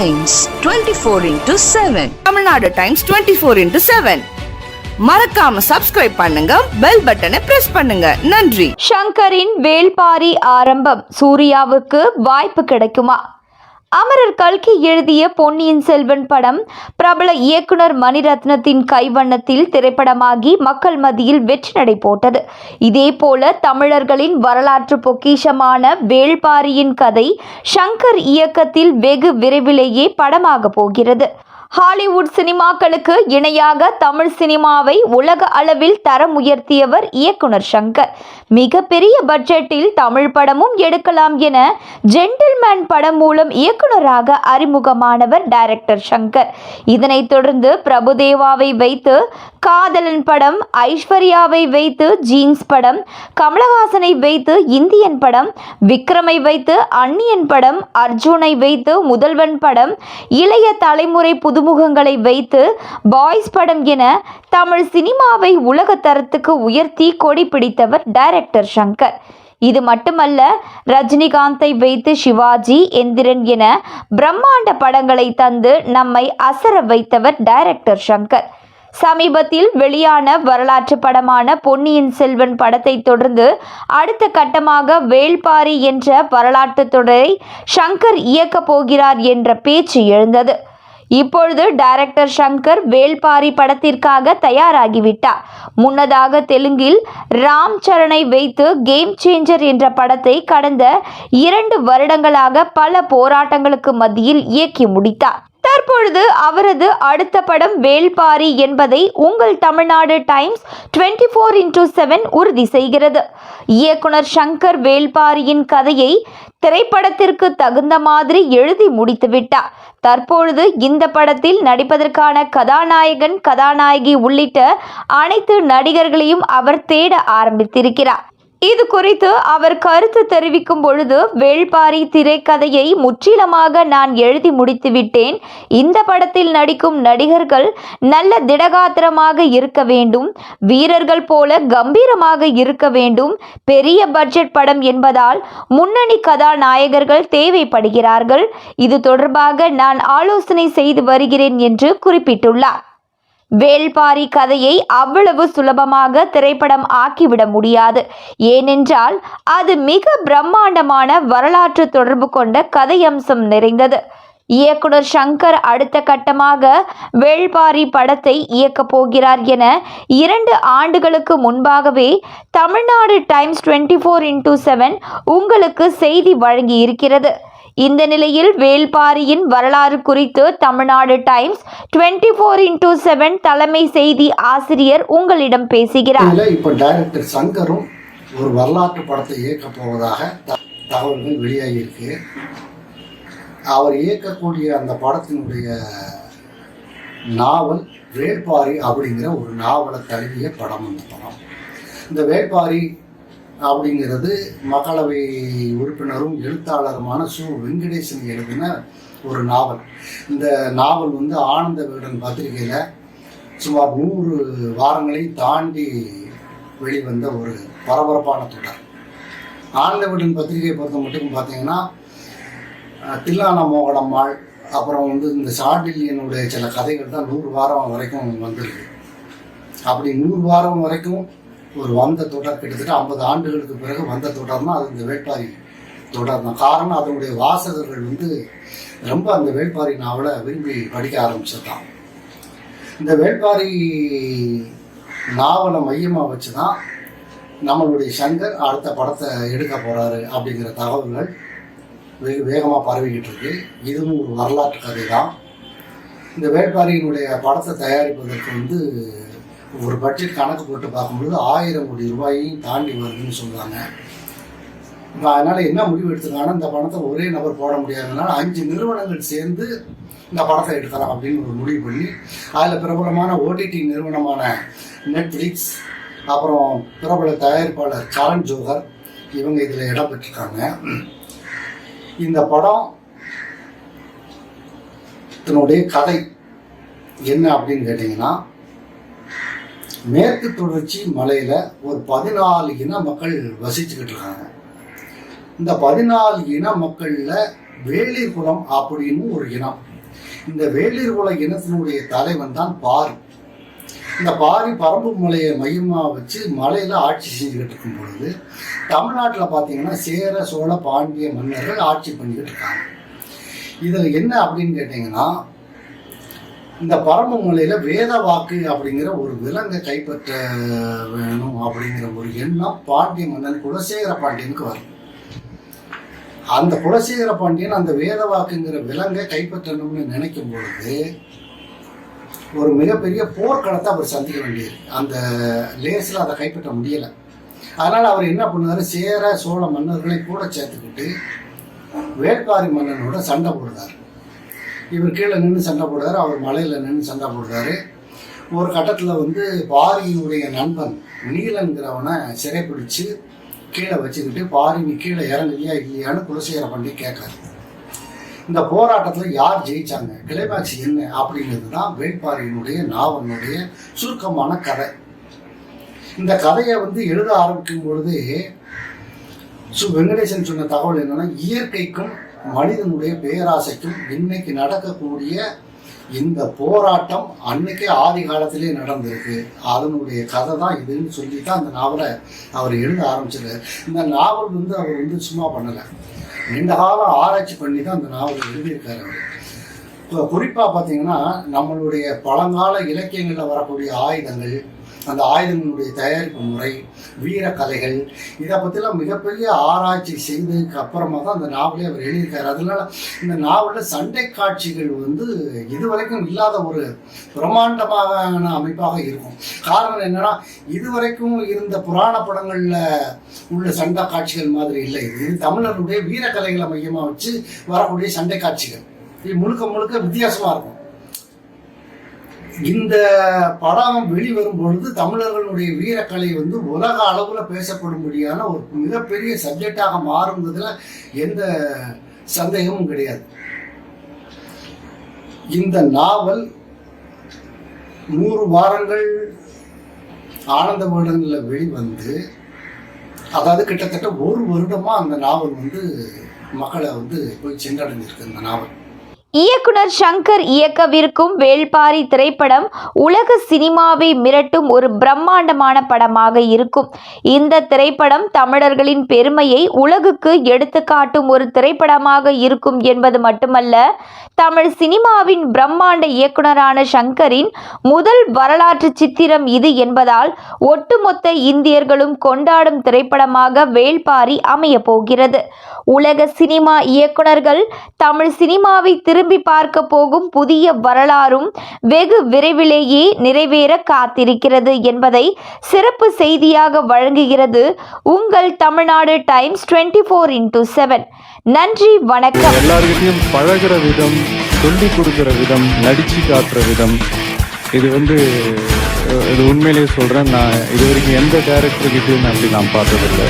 Times twenty four into seven Tamil Nadu times twenty four into seven மறக்காம subscribe பண்ணுங்க bell பட்டனை press பண்ணுங்க. நன்றி. ஷங்கரின் வேள்பாரி ஆரம்பம். சூர்யாவுக்கு வாய்ப்பு கிடைக்குமா? அமரர் கல்கி எழுதிய பொன்னியின் செல்வன் படம் பிரபல இயக்குனர் மணிரத்னத்தின் கைவண்ணத்தில் திரைப்படமாகி மக்கள் மத்தியில் வெற்றி நடை போட்டது இதேபோல தமிழர்களின் வரலாற்று பொக்கிஷமான வேள்பாரியின் கதை ஷங்கர் இயக்கத்தில் வெகு விரைவிலேயே படமாக போகிறது. ஹாலிவுட் சினிமாக்களுக்கு இணையாக தமிழ் சினிமாவை உலக அளவில் தரம் உயர்த்தியவர் இயக்குனர் சங்கர். மிகப்பெரிய பட்ஜெட்டில் தமிழ் படமும் எடுக்கலாம் என ஜென்டில்மேன் படம் மூலம் இயக்குனராக அறிமுகமானவர் டைரக்டர் சங்கர். இதனைத் தொடர்ந்து பிரபுதேவாவை வைத்து காதலன் படம் ஐஸ்வர்யாவை வைத்து ஜீன்ஸ் படம் கமலஹாசனை வைத்து இந்தியன் படம் விக்ரமை வைத்து அந்நியன் படம் அர்ஜுனை வைத்து முதல்வன் படம் இளைய தலைமுறை புது புதுமுகங்களை வைத்து பாய்ஸ் படம் என தமிழ் சினிமாவை உலக தரத்துக்கு உயர்த்தி கொடி பிடித்தவர் டைரக்டர் சங்கர். இது மட்டுமல்ல ரஜினிகாந்தை வைத்து சிவாஜி எந்திரன் என பிரம்மாண்ட படங்களை தந்து நம்மை அசர வைத்தவர் டைரக்டர் சங்கர். சமீபத்தில் வெளியான வரலாற்று படமான பொன்னியின் செல்வன் படத்தை தொடர்ந்து அடுத்த கட்டமாக வேள்பாரி என்ற வரலாற்று தொடரை ஷங்கர் இயக்கப் போகிறார் என்ற பேச்சு எழுந்தது. இப்பொழுது டைரக்டர் ஷங்கர் வேல்பாரி படத்திற்காக தயாராகிவிட்டார். முன்னதாக தெலுங்கில் ராம் சரணை வைத்து கேம் சேஞ்சர் என்ற படத்தை கடந்த இரண்டு வருடங்களாக பல போராட்டங்களுக்கு மத்தியில் இயக்கி முடித்தார். தற்பொழுது அவரது அடுத்த படம் வேள்பாரி என்பதை உங்கள் Tamil Nadu times twenty four into seven உறுதி செய்கிறது. இயக்குனர் சங்கர் வேள்பாரியின் கதையை திரைப்படத்திற்கு தகுந்த மாதிரி எழுதி முடித்துவிட்டார். தற்பொழுது இந்த படத்தில் நடிப்பதற்கான கதாநாயகன் கதாநாயகி உள்ளிட்ட அனைத்து நடிகர்களையும் அவர் தேட ஆரம்பித்திருக்கிறார். இது குறித்து அவர் கருத்து தெரிவிக்கும் பொழுது வேள்பாரி திரைக்கதையை முற்றிலுமாக நான் எழுதி முடித்துவிட்டேன் இந்த படத்தில் நடிக்கும் நடிகர்கள் நல்ல திடகாத்திரமாக இருக்க வேண்டும். வீரர்கள் போல கம்பீரமாக இருக்க வேண்டும். பெரிய பட்ஜெட் படம் என்பதால் முன்னணி கதாநாயகர்கள் தேவைப்படுகிறார்கள். இது தொடர்பாக நான் ஆலோசனை செய்து வருகிறேன் என்று குறிப்பிட்டுள்ளார். வேள்பாரி கதையை அவ்வளவு சுலபமாக திரைப்படம் ஆக்கிவிட முடியாது. ஏனென்றால் அது மிக பிரம்மாண்டமான வரலாற்று தொடர்பு கொண்ட கதையம்சம் நிறைந்தது. இயக்குனர் சங்கர் அடுத்த கட்டமாக வேள்பாரி படத்தை இயக்கப் போகிறார் என இரண்டு ஆண்டுகளுக்கு முன்பாகவே Tamil Nadu times twenty four into seven உங்களுக்கு செய்தி வழங்கி இருக்கிறது இந்த நிலையில் வேள்பாரியின் வரலாறு குறித்து Tamil Nadu times twenty four into seven தலைமை செய்தி ஆசிரியர் உங்களிடம் பேசுகிறார். இப்போ டைரக்டர் சங்கரும் ஒரு வரலாற்று படத்தை இயக்கப் போவதாக தகவல்கள் வெளியாகியிருக்கு. அவர் இயக்கக்கூடிய அந்த படத்தினுடைய நாவல் வேள்பாரி அப்படிங்கிற ஒரு நாவலை தழுவிய படம் அந்த படம். இந்த வேள்பாரி அப்படிங்கிறது மக்களவை உறுப்பினரும் எழுத்தாளருமான சு. வெங்கடேசன் எழுதின ஒரு நாவல். இந்த நாவல் வந்து ஆனந்த விகடன் பத்திரிகையில் சுமார் நூறு வாரங்களை தாண்டி வெளிவந்த ஒரு பரபரப்பான தொடர். ஆனந்த விகடன் பத்திரிகையை பொறுத்த மட்டும் பார்த்தீங்கன்னா தில்லான மோகனம்மாள் அப்புறம் வந்து இந்த சாண்டில்யனுடைய சில கதைகள் தான் நூறு வாரம் வரைக்கும் வந்திருக்கு. அப்படி நூறு வாரம் வரைக்கும் ஒரு வந்த தொடர் கிட்டத்தட்ட ஐம்பது ஆண்டுகளுக்கு பிறகு வந்த தொடர்னா அது இந்த வேட்பாரி தொடர் தான். காரணம் அதனுடைய வாசகர்கள் வந்து ரொம்ப அந்த வேட்பாரி நாவலை விரும்பி படிக்க ஆரம்பிச்சதுதான் இந்த வேட்பாரி நாவலை மையமாக வச்சு தான் நம்மளுடைய சங்கர் அடுத்த படத்தை எடுக்க போகிறாரு அப்படிங்கிற தகவல்கள் வெகு வேகமாக பரவிக்கிட்டு இருக்கு. இதுவும் ஒரு வரலாற்று கதை தான் இந்த வேட்பாரியினுடைய படத்தை தயாரிப்பதற்கு வந்து ஒரு பட்ஜெட் கணக்கு போட்டு பார்க்கும்பொழுது ஆயிரம் கோடி ரூபாயையும் தாண்டி வருதுன்னு சொல்கிறாங்க இப்போ அதனால் என்ன முடிவு எடுத்திருக்காங்கன்னா இந்த பணத்தை ஒரே நபர் போட முடியாததுனால அஞ்சு நிறுவனங்கள் சேர்ந்து இந்த படத்தை எடுக்கலாம் அப்படின்னு ஒரு முடிவு பண்ணி அதில் பிரபலமான ஓடிடி நிறுவனமான நெட்ஃப்ளிக்ஸ் அப்புறம் பிரபல தயாரிப்பாளர் சரண் ஜோஹர் இவங்க இதில் இடம் பெற்றிருக்காங்க. இந்த படம் தன்னுடைய கதை என்ன அப்படின்னு கேட்டிங்கன்னா மேற்கு தொடர்ச்சி மலையில் ஒரு பதினாலு இன மக்கள் வசிச்சுக்கிட்டு இருக்காங்க. இந்த பதினாலு இன மக்களில் வேலிர் குலம் அப்படின்னு ஒரு இனம். இந்த வேளிர் குல இனத்தினுடைய தலைவன் தான் பாரி. இந்த பாரி பரம்பு மலையை மையமாக வச்சு மலையில் ஆட்சி செஞ்சுக்கிட்டு இருக்கும் பொழுது தமிழ்நாட்டில் பார்த்தீங்கன்னா சேர சோழ பாண்டிய மன்னர்கள் ஆட்சி பண்ணிக்கிட்டு இருக்காங்க. இதில் என்ன அப்படின்னு கேட்டிங்கன்னா இந்த பரம்பு மலையில வேத வாக்கு அப்படிங்கிற ஒரு விலங்கை கைப்பற்ற வேணும் அப்படிங்கிற ஒரு எண்ணம் பாண்டிய மன்னன் குலசேகர பாண்டியனுக்கு வரும். அந்த குலசேகர பாண்டியன் அந்த வேத வாக்குங்கிற விலங்கை கைப்பற்றணும்னு நினைக்கும் பொழுது ஒரு மிகப்பெரிய போர்க்களத்தை அவர் சந்திக்க வேண்டியது அந்த லேஸில் அதை கைப்பற்ற முடியலை. அதனால் அவர் என்ன பண்ணாரு சேர சோழ மன்னர்களை கூட சேர்த்துக்கிட்டு வேட்பாரி மன்னனோட சண்டை போடுறாரு இவர் கீழே நின்று சண்டை போடுறாரு அவர் மலையில் நின்று சண்டை போடுறாரு. ஒரு கட்டத்தில் வந்து பாரியினுடைய நண்பன் நீலங்கிறவனை சிறைப்பிடிச்சு கீழே வச்சுக்கிட்டு பாரி நீ கீழே இறங்கலையா இல்லையான்னு குலசேகர பண்ணி கேட்காரு. இந்த போராட்டத்தில் யார் ஜெயிச்சாங்க? கிளைமேக்ஸ் என்ன? அப்படிங்கிறது தான் வேட்பாரியினுடைய நாவனுடைய சுருக்கமான கதை. இந்த கதையை வந்து எழுத ஆரம்பிக்கும் பொழுது சு வெங்கடேசன் சொன்ன தகவல் என்னன்னா இயற்கைக்கும் மனிதனுடைய பேராசைக்கும் இன்னைக்கு நடக்கக்கூடிய இந்த போராட்டம் அன்னைக்கே ஆதி காலத்திலே நடந்திருக்கு. அதனுடைய கதை தான் இதுன்னு சொல்லி தான் அந்த நாவலை அவர் எழுத ஆரம்பிச்சிருக்காரு இந்த நாவல் வந்து அவர் வந்து சும்மா பண்ணலை. நீண்ட காலம் ஆராய்ச்சி பண்ணி தான் அந்த நாவல் எழுதியிருக்காரு அவர். இப்போ குறிப்பாக பார்த்தீங்கன்னா நம்மளுடைய பழங்கால இலக்கியங்களில் வரக்கூடிய ஆயுதங்கள் அந்த ஆயுதங்களுடைய தயாரிப்பு முறை வீரக்கலைகள் இதை பற்றிலாம் மிகப்பெரிய ஆராய்ச்சி செய்ததுக்கு அப்புறமா தான் அந்த நாவலே அவர் எழுதியிருக்காரு. அதனால இந்த நாவலில் சண்டை காட்சிகள் வந்து இதுவரைக்கும் இல்லாத ஒரு பிரம்மாண்டமான அமைப்பாக இருக்கும். காரணம் என்னன்னா இதுவரைக்கும் இருந்த புராண படங்களில் உள்ள சண்டை காட்சிகள் மாதிரி இல்லை. இது இது தமிழருடைய வீரக்கலைகளை மையமாக வச்சு வரக்கூடிய சண்டை காட்சிகள். இது முழுக்க முழுக்க வித்தியாசமாக இருக்கும். இந்த படம் வெளிவரும் பொழுது தமிழர்களுடைய வீரக்கலை வந்து உலக அளவில் பேசப்படும்படியான ஒரு மிகப்பெரிய சப்ஜெக்டாக மாறுங்கிறதுல எந்த சந்தேகமும் கிடையாது. இந்த நாவல் நூறு வாரங்கள் ஆனந்த வருடங்களில் வெளிவந்து அதாவது கிட்டத்தட்ட ஒரு வருடமாக அந்த நாவல் வந்து மக்களை வந்து போய் சென்றடைஞ்சிருக்கு இந்த நாவல். இயக்குனர் சங்கர் இயக்கவிருக்கும் வேள்பாரி திரைப்படம் உலக சினிமாவை மிரட்டும் ஒரு பிரம்மாண்டமான படமாக இருக்கும். இந்த திரைப்படம் தமிழர்களின் பெருமையை உலகுக்கு எடுத்துக்காட்டும் ஒரு திரைப்படமாக இருக்கும் என்பது மட்டுமல்ல தமிழ் சினிமாவின் பிரம்மாண்ட இயக்குனரான சங்கரின் முதல் வரலாற்று சித்திரம் இது என்பதால் ஒட்டுமொத்த இந்தியர்களும் கொண்டாடும் திரைப்படமாக வேள்பாரி அமையப் போகிறது. உலக சினிமா இயக்குனர்கள் தமிழ் சினிமாவை திரும்பி பார்க்க போகும் புதிய வரலாறும் வெகு விரைவிலேயே நிறைவேற காத்திருக்கிறது என்பதை சிறப்பு செய்தியாக வழங்குகிறது உங்கள் Tamil Nadu times twenty four into seven. நன்றி வணக்கம். எல்லாருக்கிட்டையும் பழகிற விதம் சொல்லி கொடுக்குற விதம் நடிச்சு காட்டுற விதம். இது வந்து இது உண்மையிலேயே சொல்கிறேன் நான் இது வரைக்கும் எந்த டேரக்டர்கிட்டையும் அப்படி நான் பார்த்ததில்லை.